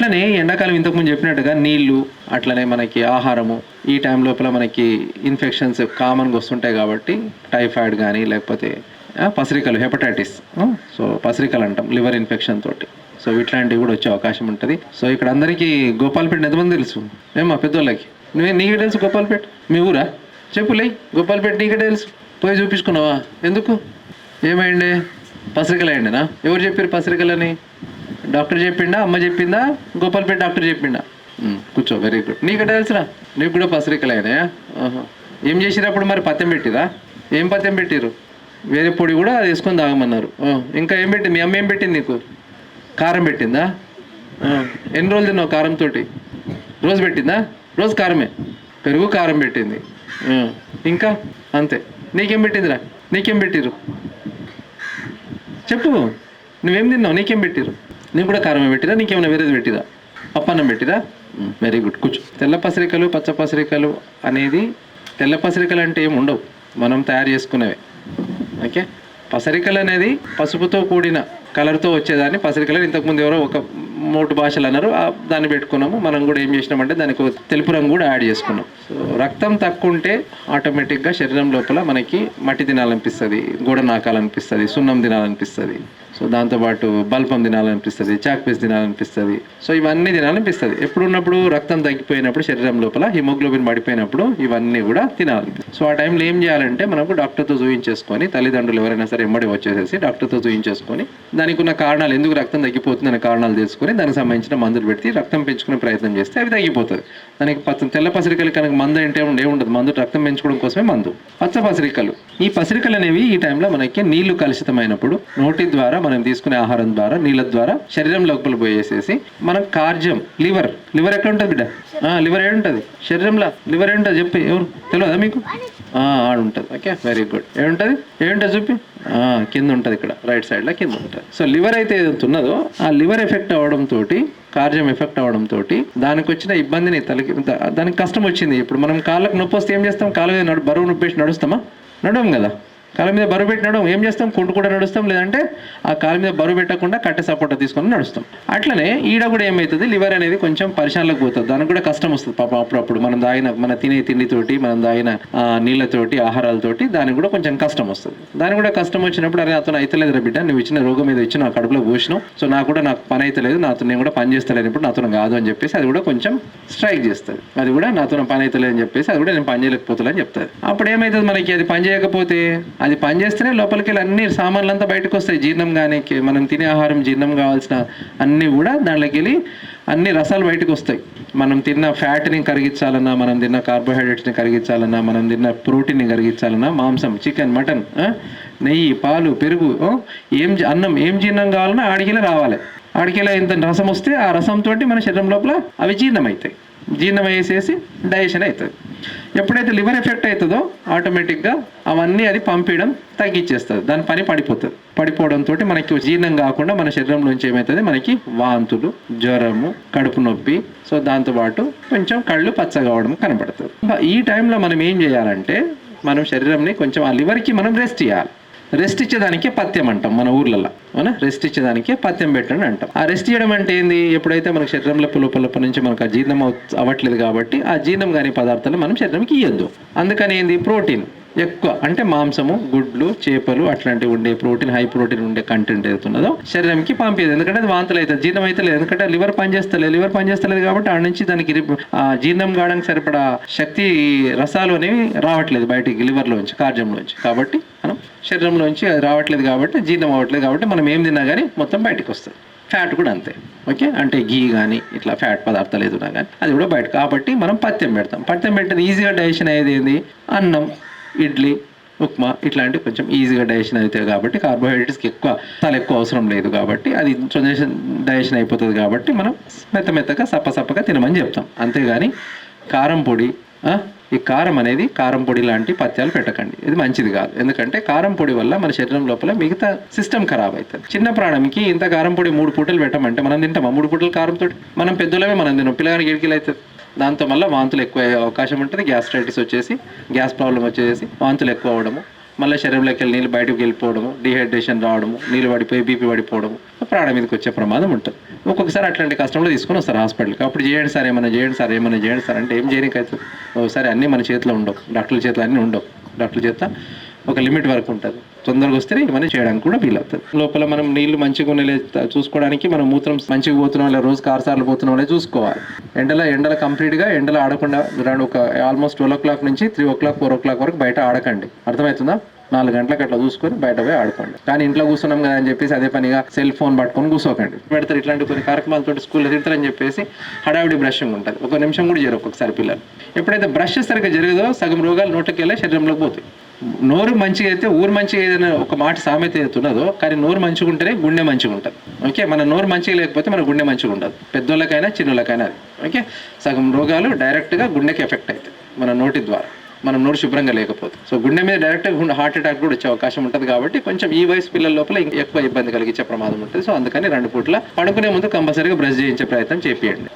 అట్లనే ఎండాకాలం ఇంతకుముందు చెప్పినట్టుగా నీళ్ళు అట్లనే మనకి ఆహారము ఈ టైం లోపల మనకి ఇన్ఫెక్షన్స్ కామన్గా వస్తుంటాయి కాబట్టి టైఫాయిడ్ కానీ లేకపోతే పసిరికలు పసరికలు హెపటైటిస్ సో పసరికలు అంటాం లివర్ ఇన్ఫెక్షన్ తోటి. సో ఇట్లాంటివి కూడా వచ్చే అవకాశం ఉంటుంది. సో ఇక్కడ అందరికీ గోపాల్పేట ఎంతమంది తెలుసు? ఏమా పెద్దోళ్ళకి. నువ్వే నీకే తెలుసు గోపాల్పేట? మీ ఊరా? చెప్పులే గోపాల్పేట నీకే తెలుసు. పోయి చూపించుకున్నావా? ఎందుకు? ఏమైండే పసరికలు అయ్యండినా ఎవరు చెప్పారు పసరికలని? డాక్టర్ చెప్పిండా అమ్మ చెప్పిందా గోపాల్పేట డాక్టర్ చెప్పిండా? కూర్చో వెరీ గుడ్ నీకు తెలుసురా నీకు కూడా పసరికలు అయినాయా ఏం చేసిరు అప్పుడు మరి పత్యం పెట్టిరా? ఏం పత్యం పెట్టిరు వేరే పొడి కూడా అది వేసుకొని తాగమన్నారు ఇంకా ఏం పెట్టింది? మీ అమ్మ ఏం పెట్టింది నీకు? కారం పెట్టిందా? ఎన్ని రోజులు తిన్నావు కారంతో రోజు పెట్టిందా? రోజు కారమే. పెరుగు కారం పెట్టింది. ఇంకా? అంతే. నీకేం పెట్టిందిరా? నీకేం పెట్టిరు చెప్పు. నువ్వేం తిన్నావు? నీకేం పెట్టిరు నీకు కూడా కారం పెట్టిరా నీకేమైనా వేరేది పెట్టిరా? పప్పన్నం పెట్టిరా? వెరీ గుడ్ కూర్చో. తెల్ల పసిరికలు పచ్చ పసిరికలు అనేది తెల్ల పసిరికలు అంటే ఏమి ఉండవు. మనం తయారు చేసుకునేవే. ఓకే? పసరికలు అనేది పసుపుతో కూడిన కలర్తో వచ్చేదాన్ని. పసరికలు ఇంతకుముందు ఎవరో ఒక మూటు భాషలు అన్నారు. దాన్ని పెట్టుకున్నాము. మనం కూడా ఏం చేసినామంటే దానికి తెలుపు రంగు కూడా యాడ్ చేసుకున్నాం. సో రక్తం తక్కువ ఉంటే ఆటోమేటిక్గా శరీరం లోపల మనకి మట్టి తినాలనిపిస్తుంది గోడ నాకాలనిపిస్తుంది సున్నం తినాలనిపిస్తుంది. సో దాంతోపాటు బల్పం తినాలనిపిస్తుంది చాక్పీస్ తినాలనిపిస్తుంది. సో ఇవన్నీ తినాలనిపిస్తుంది. ఎప్పుడు ఉన్నప్పుడు రక్తం తగ్గిపోయినప్పుడు శరీరం లోపల హిమోగ్లోబిన్ పడిపోయినప్పుడు ఇవన్నీ కూడా తినాలి. సో ఆ టైంలో ఏం చేయాలంటే మనకు డాక్టర్తో చూయించేసుకొని తల్లిదండ్రులు ఎవరైనా సరే ఎమ్మడి వచ్చేసేసి డాక్టర్తో చూయించేసుకొని దానికి ఉన్న కారణాలు ఎందుకు రక్తం తగ్గిపోతుంది అనే కారణాలు తెలుసుకొని దానికి సంబంధించిన మందులు పెట్టి రక్తం పెంచుకునే ప్రయత్నం చేస్తే అవి తగ్గిపోతుంది దానికి పచ్చ తెల్ల పసిరికలు కనుక మందు అంటే ఉండదు. మందు రక్తం పెంచుకోవడం కోసమే మందు. పచ్చ పసిరికలు. ఈ పసిరికలు అనేవి ఈ టైంలో మనకి నీళ్ళు కలుషితమైనప్పుడు నోటి ద్వారా మనం తీసుకునే ఆహారం ద్వారా నీళ్ళ ద్వారా శరీరం లోపల పోయేసేసి మనం కార్జం లివర్ లివర్ ఎక్కడ ఉంటుంది బిడ్డ? లివర్ ఏడుంటది శరీరంలో? లివర్ ఏంటో చెప్పి ఎవరు? తెలియదా మీకు? ఆడుంటది ఓకే వెరీ గుడ్ ఏముంటది ఏముంటది చూపి? ఆ, కింద ఉంటుంది ఇక్కడ రైట్ సైడ్లో కింద ఉంటుంది. సో లివర్ అయితే ఏదైతే ఉన్నదో ఆ లివర్ ఎఫెక్ట్ అవ్వడం తోటి కార్యం ఎఫెక్ట్ అవ్వడం తోటి దానికి వచ్చిన ఇబ్బందిని తలకి దానికి కష్టం వచ్చింది. ఇప్పుడు మనం కాళ్ళకు నొప్పి వస్తే ఏం చేస్తాం? కాళ్ళ మీద నడు బరువు నొప్పి వేసి నడుస్తామా? నడవం కదా. కాళ్ళ మీద బరువు పెట్టినడం ఏం చేస్తాం? కుంటు కూడా నడుస్తాం. లేదంటే ఆ కాళ్ళ మీద బరువు పెట్టకుండా కట్టె సపోర్ట్ తీసుకొని నడుస్తాం. అట్లనే ఈడ కూడా ఏమవుతుంది లివర్ అనేది కొంచెం పరిశాలకు పోతుంది. దానికి కూడా కష్టం వస్తుంది పాపం అప్పుడప్పుడు. మనం దాగిన మన తినే తిండితోటి మనం దాగిన నీళ్ళతోటి ఆహారాలతోటి దానికి కూడా కొంచెం కష్టం వస్తుంది. దానికి కూడా కష్టం వచ్చినప్పుడు అరే అతను అయితలేదు రా బిడ్డ. నువ్వు ఇచ్చిన రోగం మీద ఇచ్చి నా కడుపులో పోసినావు. సో నాకు కూడా నాకు పని అయితలేదు నాతో నేను కూడా పని చేస్తలేనప్పుడు నాతో కాదు అని చెప్పేసి అది కూడా కొంచెం స్ట్రైక్ చేస్తుంది. అది కూడా నాతో పని అయితలేదు అని చెప్పేసి అది కూడా నేను పని చేయలేకపోతున్నాను అని చెప్తుంది. అప్పుడు ఏమవుతుంది మనకి? అది పని చేయకపోతే అది పని చేస్తేనే లోపలికి వెళ్ళి అన్ని సామాన్లు అంతా బయటకు వస్తాయి. జీర్ణం కానీ మనం తినే ఆహారం జీర్ణం కావాల్సిన అన్నీ కూడా దాంట్లోకి వెళ్ళి అన్ని రసాలు బయటకు వస్తాయి. మనం తిన్న ఫ్యాట్ని కరిగించాలన్నా మనం తిన్న కార్బోహైడ్రేట్స్ని కరిగించాలన్నా మనం తిన్న ప్రోటీన్ని కరిగించాలన్నా మాంసం చికెన్ మటన్ నెయ్యి పాలు పెరుగు ఏం అన్నం ఏం జీర్ణం కావాలన్నా ఆడికెళ్ళి రావాలి. ఆడికెళ్ళి ఇంత రసం వస్తే ఆ రసంతో మన శరీరం లోపల అవి జీర్ణం అవుతాయి జీర్ణం వేసేసి డైజెషన్ అవుతుంది. ఎప్పుడైతే లివర్ ఎఫెక్ట్ అవుతుందో ఆటోమేటిక్గా అవన్నీ అది పంపించడం తగ్గించేస్తుంది. దాని పని పడిపోతుంది. పడిపోవడంతో మనకి జీర్ణం కాకుండా మన శరీరంలోంచి ఏమవుతుంది మనకి వాంతులు జ్వరము కడుపు నొప్పి సో దాంతోపాటు కొంచెం కళ్ళు పచ్చగా అవడం కనపడుతుంది. ఈ టైంలో మనం ఏం చేయాలంటే మనం శరీరంని కొంచెం ఆ లివర్కి మనం రెస్ట్ చేయాలి రెస్ట్ ఇచ్చేదానికే పథ్యం అంటాం మన ఊర్లలో అవునా? రెస్ట్ ఇచ్చేదానికే పత్యం పెట్టండి అంటాం. ఆ రెస్ట్ చేయడం అంటే ఏంది? ఎప్పుడైతే మనకు శరీరంలో లోపల నుంచి మనకు ఆ జీర్ణం అవ- అవ్వట్లేదు కాబట్టి ఆ జీర్ణం కాని పదార్థాలు మనం శరీరంకి ఇవ్వద్దు అందుకని ఏంది? ప్రోటీన్ ఎక్కువ. అంటే మాంసము గుడ్లు చేపలు అట్లాంటివి ఉండే ప్రోటీన్ హై ప్రోటీన్ ఉండే కంటెంట్ ఏదైతున్నదో శరీరంకి పంపేది. ఎందుకంటే అది వాంతులు అవుతుంది జీర్ణం అయితే లేదు. ఎందుకంటే లివర్ పనిచేస్తలేదు. లివర్ పనిచేస్తలేదు కాబట్టి ఆడ నుంచి దానికి ఆ జీర్ణం కావడానికి సరిపడా శక్తి రసాలు అనేవి రావట్లేదు బయటికి లివర్లోంచి కార్జంలోంచి. కాబట్టి మనం శరీరంలోంచి అది రావట్లేదు కాబట్టి జీర్ణం అవ్వట్లేదు కాబట్టి మనం ఏం తిన్నా కానీ మొత్తం బయటకు వస్తుంది. ఫ్యాట్ కూడా అంతే. ఓకే? అంటే గీ కానీ ఇట్లా ఫ్యాట్ పదార్థాలు ఏదైనా కానీ అది కూడా బయట. కాబట్టి మనం పత్యం పెడతాం. పత్యం పెట్టేది ఈజీగా డైజెషన్ అయ్యేది ఏంది? అన్నం ఇడ్లీ ఉప్మా ఇట్లాంటివి కొంచెం ఈజీగా డైజెషన్ అవుతాయి కాబట్టి కార్బోహైడ్రేట్స్కి ఎక్కువ చాలా ఎక్కువ అవసరం లేదు కాబట్టి అది డైజెషన్ డైజెషన్ అయిపోతుంది కాబట్టి మనం మెత్త మెత్తగా సప్ప సప్పగా తినమని చెప్తాం. అంతేగాని కారం పొడి ఈ కారం అనేది కారం పొడి లాంటి పత్యాలు పెట్టకండి. ఇది మంచిది కాదు. ఎందుకంటే కారం పొడి వల్ల మన శరీరం లోపల మిగతా సిస్టమ్ ఖరాబ్ అవుతుంది చిన్న ప్రాణంకి ఇంత కారం పొడి మూడు పూటలు పెట్టమంటే మనం తింటామా? మూడు పూటలు కారంతో మనం పెద్దలమే మనం తినం పిల్లగానికి ఇడికిలు అవుతుంది దాంతో మళ్ళీ వాంతులు ఎక్కువ అయ్యే అవకాశం ఉంటుంది. గ్యాస్ట్రైటిస్ వచ్చేసి గ్యాస్ ప్రాబ్లం వచ్చేసి వాంతులు ఎక్కువ అవ్వడము. మళ్ళీ శరీరంలోకి వెళ్ళి నీళ్ళు బయటకు వెళ్ళిపోవడము డిహైడ్రేషన్ రావడము నీళ్ళు పడిపోయి బీపీ పడిపోవడము ప్రాణం మీదకి వచ్చే ప్రమాదం ఉంటుంది. ఒక్కొక్కసారి అట్లాంటి కష్టంలో తీసుకొని వస్తారు హాస్పిటల్కి. అప్పుడు చేయండి సార్ ఏమైనా చేయండి సార్ ఏమైనా చేయండి సార్ అంటే ఏం చేయడానికి అవుతుంది ఒకసారి అన్నీ మన చేతిలో ఉండవు. డాక్టర్ల చేతిలో అన్నీ ఉండవు. డాక్టర్ల చేత ఒక లిమిట్ వరకు ఉంటుంది. తొందరగా వస్తే ఇవన్నీ చేయడానికి కూడా వీలవుతుంది. లోపల మనం నీళ్ళు మంచిగా ఉన్నాయి చూసుకోవడానికి మనం మూత్రం మంచిగా పోతున్నాం లేదా రోజుకి ఆరు సార్లు పోతున్నాం అనేది చూసుకోవాలి. ఎండలో ఎండల కంప్లీట్గా ఎండలో ఆడకుండా రెండు ఒక ఆల్మోస్ట్ ట్వెల్వ్ ఓ క్లాక్ నుంచి three o'clock four o'clock వరకు బయట ఆడకండి. అర్థమవుతుందా? నాలుగు గంటలకు అట్లా చూసుకొని బయట పోయి ఆడుకోండి. కానీ ఇంట్లో కూర్చున్నాం కదా అని చెప్పేసి అదే పనిగా సెల్ ఫోన్ పట్టుకొని కూర్చోకండి. పెడతారు ఇట్లాంటి కొన్ని కార్యక్రమాలతో స్కూల్లో తిడతారని చెప్పేసి హడావిడి బ్రషింగ్ ఉంటుంది. ఒక నిమిషం కూడా జరగదు ఒక్కొక్కసారి పిల్లలు. ఎప్పుడైతే బ్రష్ సరిగ్గా జరగదో సగం రోగాలు నోటికి వెళ్ళి శరీరంలోకి పోతాయి. నోరు మంచిగా అయితే ఊరు మంచిగా ఏదైనా ఒక మాట సామెత ఏదైతున్నదో కానీ నోరు మంచిగా ఉంటేనే గుండె మంచిగా ఉంటుంది. ఓకే? మన నోరు మంచిగా లేకపోతే మన గుండె మంచిగా ఉండదు. పెద్దోళ్ళకైనా చిన్నోళ్ళకైనా అది. ఓకే? సగం రోగాలు డైరెక్ట్గా గుండెకి ఎఫెక్ట్ అవుతాయి మన నోటి ద్వారా. మనం నోరు శుభ్రంగా లేకపోతే. సో గుండె మీద డైరెక్ట్గా హార్ట్ అటాక్ కూడా వచ్చే అవకాశం ఉంటుంది కాబట్టి కొంచెం ఈ వయసు పిల్లల లోపల ఇంకా ఎక్కువ ఇబ్బంది కలిగించే ప్రమాదం ఉంటుంది. సో అందుకని రెండు పూట్ల పడుకునే ముందు కంపల్సరీగా బ్రష్ చేయించే ప్రయత్నం చేపియండి.